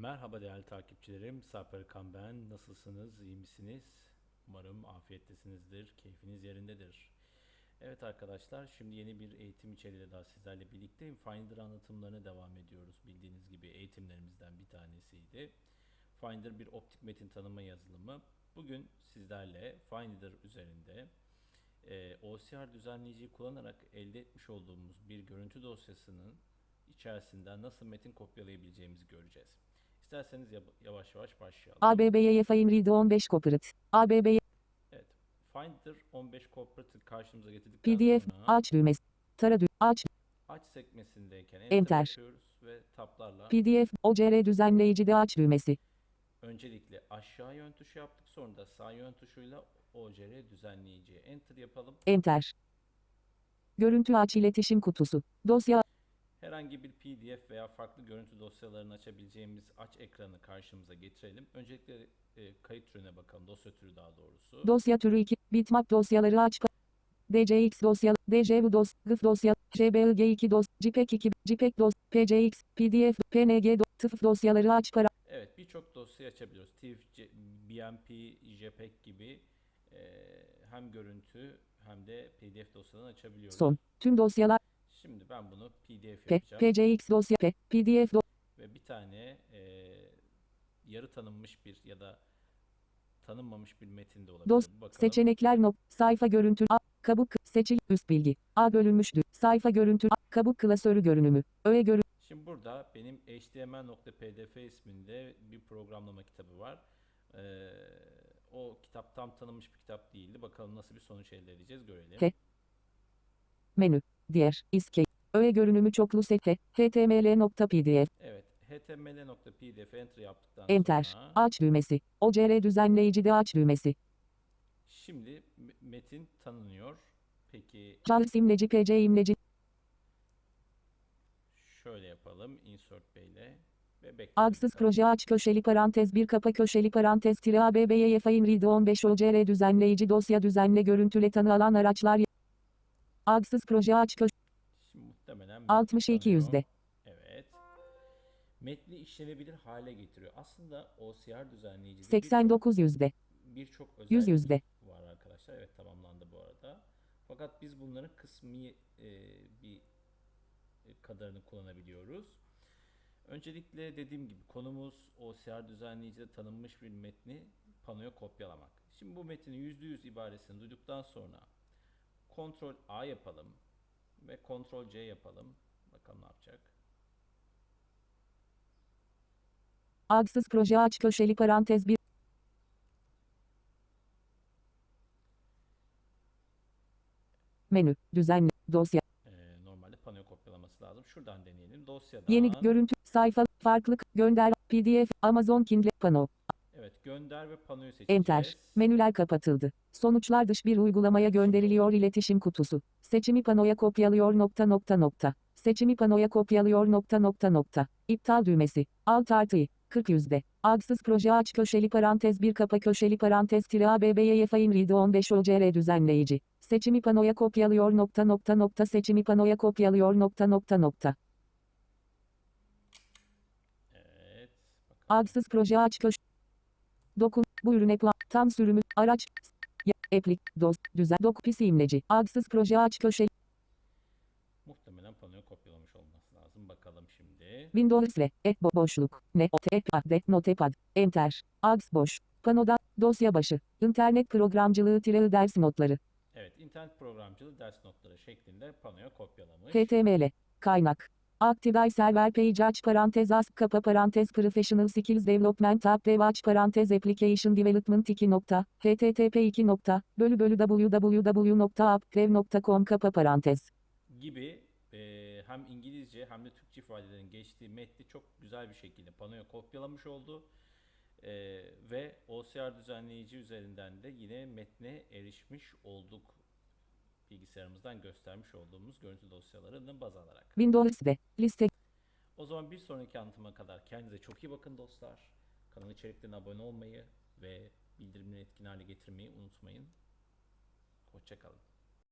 Merhaba değerli takipçilerim. Sarper Kan ben. Nasılsınız? İyi misiniz? Umarım afiyettesinizdir. Keyfiniz yerindedir. Evet arkadaşlar şimdi yeni bir eğitim içeriğiyle daha sizlerle birlikteyim. Finder anlatımlarına devam ediyoruz. Bildiğiniz gibi eğitimlerimizden bir tanesiydi. Finder bir optik metin tanıma yazılımı. Bugün sizlerle Finder üzerinde e, OCR düzenleyiciyi kullanarak elde etmiş olduğumuz bir görüntü dosyasının içerisinden nasıl metin kopyalayabileceğimizi göreceğiz. İsterseniz yavaş yavaş başlayalım. ABB'ye Fine Read 15 Corporate. ABB'ye Evet. Finder 15 Corporate'ı karşımıza getirdikten PDF sonra aç düğmesi. Tara dü aç aç sekmesindeyken enter, Enter. ve tablarla PDF OCR düzenleyicide aç düğmesi. öncelikle aşağı yön tuşu yaptık sonra da sağ yön tuşuyla OCR düzenleyiciye enter yapalım. Enter. Görüntü aç iletişim kutusu. Dosya Herhangi bir PDF veya farklı görüntü dosyalarını açabileceğimiz aç ekranı karşımıza getirelim. Öncelikle e, kayıt türüne bakalım, dosya türü daha doğrusu. dosya türü 2 bitmap dosyaları aç. DCX dosya, DJV dos, GIF dosya, JPG2 dos, JPEG 2, JPEG dos, PCX, PDF, PNG dos, TIFF dosyaları aç para. Evet, birçok dosya açabiliyoruz. TIFF, C- BMP, JPEG gibi e, hem görüntü hem de PDF dosyalarını açabiliyoruz. Son. Tüm dosyalar Şimdi ben bunu PDF P, yapacağım PCX dosya P, PDF do, ve bir tane e, yarı tanınmış bir ya da tanınmamış bir metin de olabilir. Dos, Bakalım. seçenekler nok, sayfa görüntü, A, kabuk, seçil, üst bilgi, A bölünmüştür, sayfa görüntü, A, kabuk klasörü görünümü, öğe görü, Şimdi burada benim html.pdf isminde bir programlama kitabı var. Ee, o kitap tam tanınmış bir kitap değildi. Bakalım nasıl bir sonuç elde edeceğiz görelim. He. menü, diğer, iske, öğe görünümü çoklu sete, html.pdf, Evet, html.pdf enter yaptıktan enter, sonra aç düğmesi, OCR düzenleyicide aç düğmesi, şimdi me- metin tanınıyor. Peki JAWS imleci PC imleci, şöyle yapalım insert Bey ile adsız proje aç köşeli parantez bir kapa köşeli parantez tire ABB'ye Fine Read 15 OCR düzenleyici dosya düzenle görüntüle tanı alan araçlar, adsız proje aç Şimdi muhtemelen metni 62 tanıyor. yüzde. Evet. Metni işlenebilir hale getiriyor. Aslında OCR düzenleyicide birçok- 89 yüzde, birçok 100 özellik yüzde. var arkadaşlar. Evet tamamlandı bu arada. Fakat biz bunların kısmi e, bir e, kadarını kullanabiliyoruz. Öncelikle dediğim gibi konumuz OCR düzenleyicide tanınmış bir metni panoya kopyalamak. Şimdi bu metnin %100 ibaresini duyduktan sonra Ctrl A yapalım ve Ctrl C yapalım. Bakalım ne yapacak. Adsız proje aç köşeli parantez bir Menü, düzenle, dosya, Ee, normalde panoya kopyalaması lazım. Şuradan deneyelim. Dosyadan yeni görüntü, sayfa, farklı, gönder, PDF, Amazon Kindle, pano, evet gönder ve panoyu seçeceğiz. enter, menüler kapatıldı. Sonuçlar dış bir uygulamaya gönderiliyor iletişim kutusu. Seçimi panoya kopyalıyor nokta nokta nokta. Seçimi panoya kopyalıyor nokta nokta nokta. İptal düğmesi. Alt artı i, 40 yüzde. Adsız proje aç köşeli parantez bir kapa köşeli parantez tire ABB'ye Fine Read 15 OCR düzenleyici. Seçimi panoya kopyalıyor nokta nokta nokta seçimi panoya kopyalıyor nokta nokta nokta. Adsız proje aç köş. Dokun, bu ürüne puan, tam sürümü, araç, ya, eplik, dos, düzen, dok, pis imleci, adsız proje aç köşeli, Muhtemelen panoyu kopyalamış olması lazım. Bakalım şimdi. Windows ile, e, bo boşluk, ne, notepad, de, notepad, enter, ads boş, panoda, dosya başı, internet programcılığı tire ders notları, Evet, internet programcılığı ders notları şeklinde panoya kopyalamış. HTML, kaynak. Active Server Page aç parantez as kapa parantez Professional Skills Development App Dev aç parantez Application Development 2 nokta http 2 nokta bölü bölü www.appdev.com kapa parantez. gibi e, hem İngilizce hem de Türkçe ifadelerin geçtiği metni çok güzel bir şekilde panoya kopyalamış oldu. E, ve OCR düzenleyici üzerinden de yine metne erişmiş olduk. Bilgisayarımızdan göstermiş olduğumuz görüntü dosyalarını baz alarak. Windows'de liste O zaman bir sonraki anlatıma kadar kendinize çok iyi bakın dostlar. Kanal içeriklerine abone olmayı ve bildirimleri etkin hale getirmeyi unutmayın. Hoşçakalın.